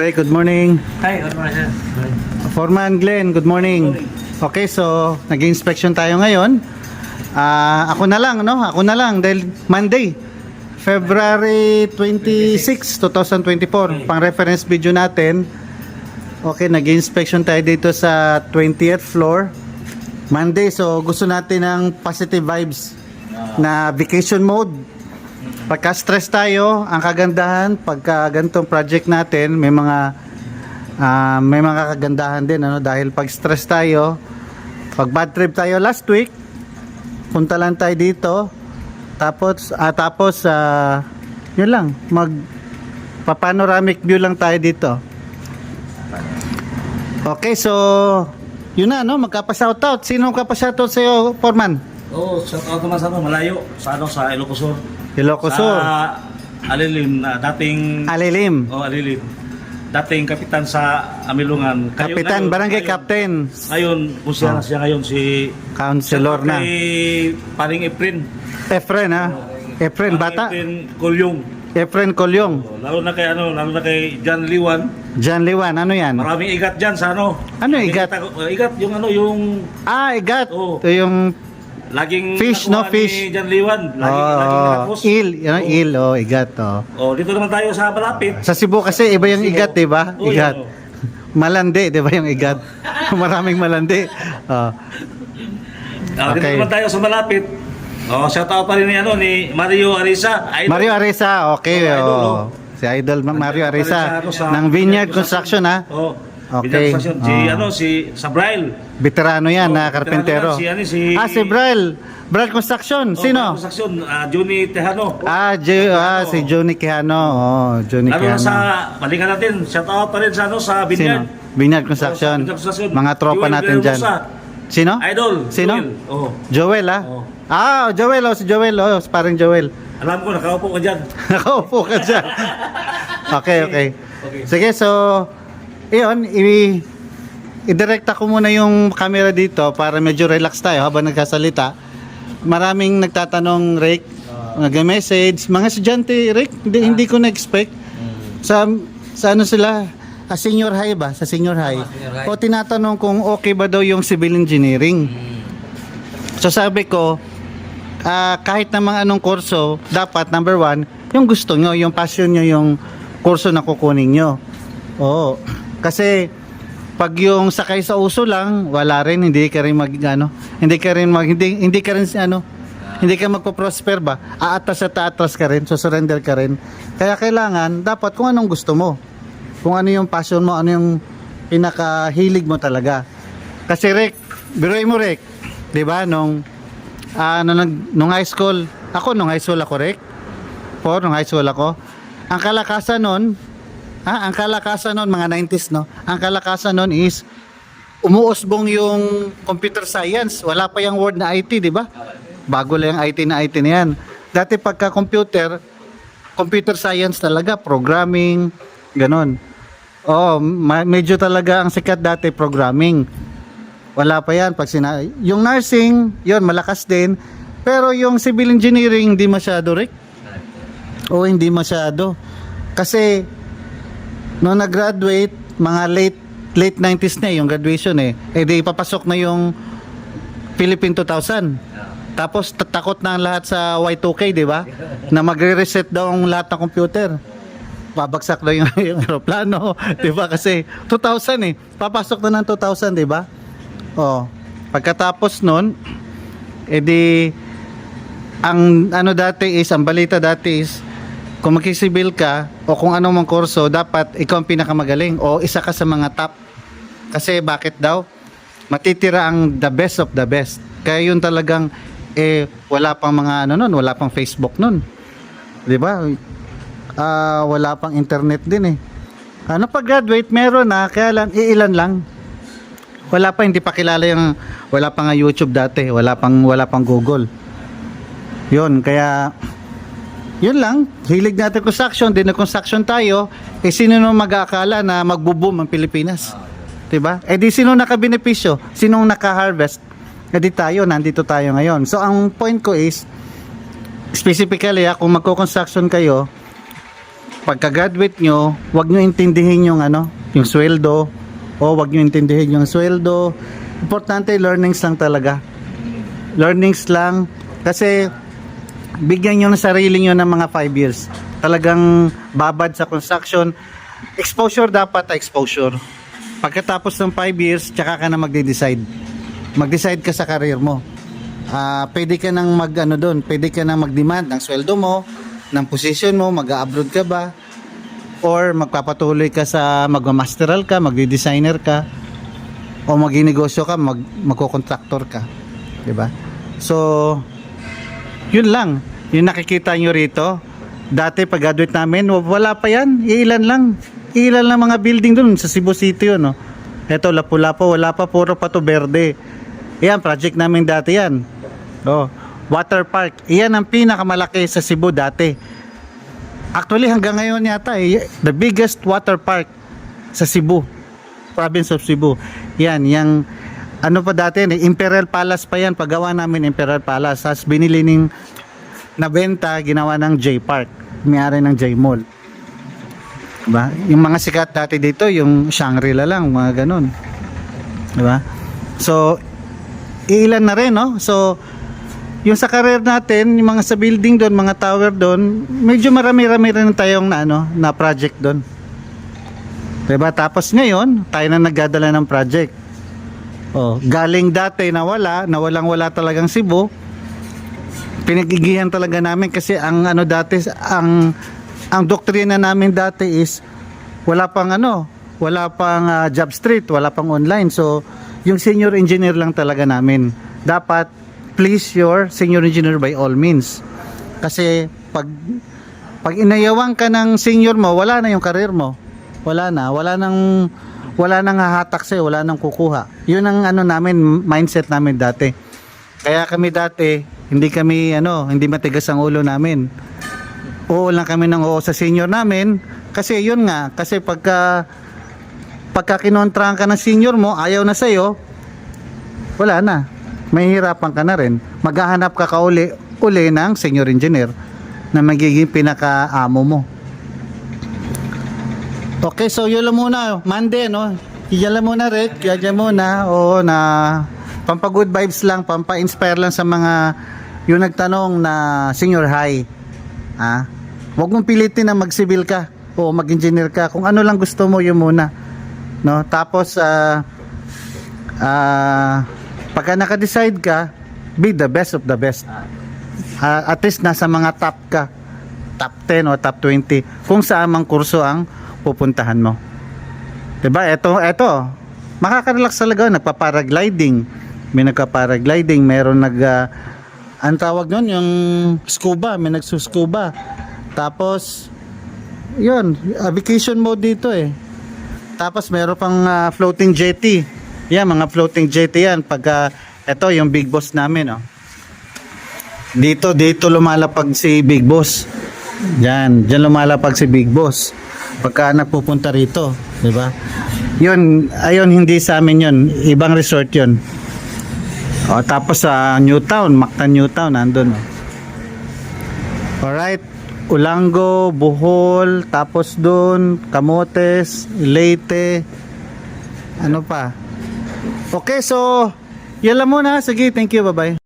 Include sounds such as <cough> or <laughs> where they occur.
Ray, good morning. Hi, good morning, sir. Foreman Glenn, good morning. Okay, so nag-inspection tayo ngayon. Ah, ako na lang, no? Ako na lang dahil Monday, February 26, 2024, pang reference video natin. Okay, nag-inspection tayo dito sa 20th floor. Monday, so gusto natin ng positive vibes na vacation mode. Pagka stress tayo, ang kagandahan pagka ganitong project natin, may mga ah, may mga kagandahan din ano dahil pag stress tayo, pag bad trip tayo last week, punta lang tayo dito. Tapos ah, tapos ah, yun lang, mag panoramic view lang tayo dito. Okay, so yun na no, magkapa-shoutout. Sino ang kapa-shoutout sa iyo, Foreman? Oo, oh, shout out naman sa ano, malayo. Sa ano, sa Ilocosur. Ilocosur. Sa Alilim, na dating... Alilim. Oh, Alilim. Dating kapitan sa Amilungan. Kayo- Kapitan, ngayon- barangay ngayon- captain, Ngayon, Oh. na siya ngayon, si... councilor na. Kay Paring Efren. Efren ha. Efren Paring bata. Efren Kulyong. Efren Kolyong. Oh, lalo na kay ano, lalo na kay John Liwan. Jan Liwan, ano yan? Maraming igat dyan sa ano. Ano igat? Uh, igat, yung ano, yung Ah, igat. Oo. Ito yung laging Fish, no? Fish. ni John Liwan. Laging, laging oh, nakapos. il, yun, Oo. il, oh, igat, oh. Oh, dito naman tayo sa malapit. Sa Cebu kasi iba yung igat, di ba? Oo, Igat. yan, oh. <laughs> Malandi, di ba yung igat? <laughs> Maraming malandi. Oh. Ah, Okay. Dito naman tayo sa malapit. Oh, shout out pa rin ni ano ni Mario Arisa. Idol. Mario Arisa, okay. Oh, idol, Oh, oh. Si Idol Mario pa rin Arisa sa ano, ng Vineyard Construction ha. Oh. Okay. Construction. Si Oh. ano si Sabrail. Veterano yan Oh, na karpentero. si ano, si- Ah, si Brel. Brel Construction. Oh, Sino? Construction, ah, Johnny Tejano. Ah, Jo- ah, si Johnny Quijano. Oh, Johnny Lalo Quijano. sa balikan natin. Shout out pa rin sa ano sa Vineyard. Sino? Construction. Oh, sa Vineyard Construction. Mga tropa Joel natin dyan. Sino? Idol. Sino? Joel. Oh. Joel, ah? Oo. Ah, Joel, oh, si Joel, oh, parang Joel. Alam ko nakaupo ka diyan. <laughs> Nakaupo ka dyan. <laughs> okay, okay. Okay. Sige, so, iyon, i- i-directa ko muna yung camera dito para medyo relax tayo habang nagkasalita. Maraming nagtatanong, Rick, nag-message, mga estudyante, Rick, hindi, hindi ko na-expect. Sa, sa ano sila, ah, senior high ba? Sa senior high. O tinatanong kung okay ba daw yung civil engineering. So sabi ko, ah, kahit na mga anong kurso, dapat number one, yung gusto nyo, yung passion nyo, yung kurso na kukunin nyo. Oo. Kasi pag yung sakay sa uso lang, wala rin, hindi ka rin mag, ano, hindi ka rin mag, hindi, hindi ka rin, ano, hindi ka magpo-prosper ba? Aatas at aatras ka rin, so surrender ka rin. Kaya kailangan, dapat kung anong gusto mo. Kung ano yung passion mo, ano yung pinakahilig mo talaga. Kasi Rick, biruin mo Rick, 'di ba nung ah, nung, high school, ako nung high school ako Rick. Po, nung high school ako. Ang kalakasan noon, ah, ang kalakasan noon mga 90s no. Ang kalakasan noon is umuusbong yung computer science. Wala pa yung word na IT, di ba? Bago lang yung IT na IT na yan. Dati pagka computer, computer science talaga, programming, ganon. Oo, ma- medyo talaga ang sikat dati programming. Wala pa yan. Pag sina- yung nursing, yun, malakas din. Pero yung civil engineering, hindi masyado, Rick. O hindi masyado. Kasi, nung nag-graduate, mga late late 90s na eh, yung graduation eh. Eh di papasok na yung Philippine 2000. Tapos tatakot na ang lahat sa Y2K, di ba? <laughs> Na magre-reset daw ang lahat ng computer. Babagsak daw yung, <laughs> yung aeroplano, di ba? Kasi 2000 eh. Papasok na ng 2000, di ba? Oh. Pagkatapos nun, edi ang ano dati is, ang balita dati is, kung magkisibil ka o kung anong mang kurso, dapat ikaw ang pinakamagaling o isa ka sa mga top. Kasi bakit daw? Matitira ang the best of the best. Kaya yun talagang eh wala pang mga ano nun, wala pang Facebook nun. 'Di ba? Ah, wala pang internet din eh. Ano pag graduate meron na, kaya lang iilan lang. Wala pa hindi pa kilala yung wala pa nga YouTube dati, wala pang wala pang Google. Yun, kaya yun lang, hilig natin construction, din na construction tayo, eh sino nung mag-aakala na magbo-boom ang Pilipinas? 'Di ba? Eh di sino nakabenepisyo? Sinong naka-harvest? Eh di tayo, nandito tayo ngayon. So ang point ko is specifically ah, kung magko-construction kayo, pagka-graduate nyo, wag nyo intindihin yung ano, yung sweldo o wag nyo intindihin yung sweldo. Importante learnings lang talaga. Learnings lang kasi bigyan nyo ng sarili nyo ng mga 5 years. Talagang babad sa construction. Exposure dapat exposure. Pagkatapos ng 5 years, tsaka ka na magde-decide. Mag-decide ka sa career mo. Ah, pwede ka nang mag ano doon, pwede ka nang mag-demand ng sweldo mo, ng position mo, mag-abroad ka ba? Or magpapatuloy ka sa magma-masteral ka, magde-designer ka, o magninegosyo ka, mag magko-contractor ka. 'Di ba? So, yun lang. Yung nakikita nyo rito, dati pag graduate namin, wala pa yan. Ilan lang. Ilan lang mga building dun sa Cebu City yun. No? Ito, Lapu-Lapu, wala pa, puro pa to berde. Yan, project namin dati yan. Oh, water park. Iyan ang pinakamalaki sa Cebu dati. Actually, hanggang ngayon yata, eh, the biggest water park sa Cebu. Province of Cebu. Yan, yung ano pa dati, eh, Imperial Palace pa yan. Paggawa namin Imperial Palace. Tapos binili ng nabenta, ginawa ng J Park. Mayari ng J Mall. Diba? Yung mga sikat dati dito, yung Shangri-La lang, mga ganun. Diba? So, ilan na rin, no? So, yung sa career natin, yung mga sa building doon, mga tower doon, medyo marami-rami rin tayong na, ano, na project doon. Diba? Tapos ngayon, tayo na nagdadala ng project. Oh, galing dati na wala, na walang wala talagang Cebu. Pinagigihan talaga namin kasi ang ano dati ang ang doktrina namin dati is wala pang ano, wala pang ah, job street, wala pang online. So, yung senior engineer lang talaga namin. Dapat please your senior engineer by all means. Kasi pag pag inayawang ka ng senior mo, wala na yung career mo. Wala na, wala nang wala nang hahatak sa'yo, wala nang kukuha. Yun ang ano namin, mindset namin dati. Kaya kami dati, hindi kami ano, hindi matigas ang ulo namin. Oo lang kami ng oo sa senior namin kasi yun nga, kasi pagka pagka kinontrahan ka ng senior mo, ayaw na sa'yo, wala na. Mahihirapan ka na rin. Maghahanap ka kauli uli ng senior engineer na magiging pinaka-amo mo. Okay, so yun lang muna. Monday, no? Yan lang muna, Rick. Yan lang muna. Oo, na pampa-good vibes lang, pampa-inspire lang sa mga yung nagtanong na senior high. Ha? Huwag mong pilitin na mag-civil ka o mag-engineer ka. Kung ano lang gusto mo, yun muna. No? Tapos, ah, ah, pagka naka-decide ka, be the best of the best. Ah, at least nasa mga top ka. Top 10 o top 20. Kung saan mang kurso ang pupuntahan mo. 'Di ba? Ito, ito. Makaka-relax talaga, nagpa-paragliding. May nagpa-paragliding, meron nag ah, ang tawag nun, yung scuba, may nagsuscuba. Tapos, yun, ah, vacation mode dito eh. Tapos meron pang ah, floating jetty. Yan, mga floating jetty yan. Pagka, ito yung big boss namin, oh. Dito, dito lumalapag si big boss. Yan, diyan lumalapag si big boss. Pagka nagpupunta rito, di ba? Yun, ayun, hindi sa amin yun. Ibang resort yun. O, tapos sa Newtown, Mactan Newtown, nandun. Oh. Alright, Ulango, Bohol, tapos doon, Camotes, Leyte, ano pa. Okay, so, yan lang muna. Sige, thank you, bye-bye.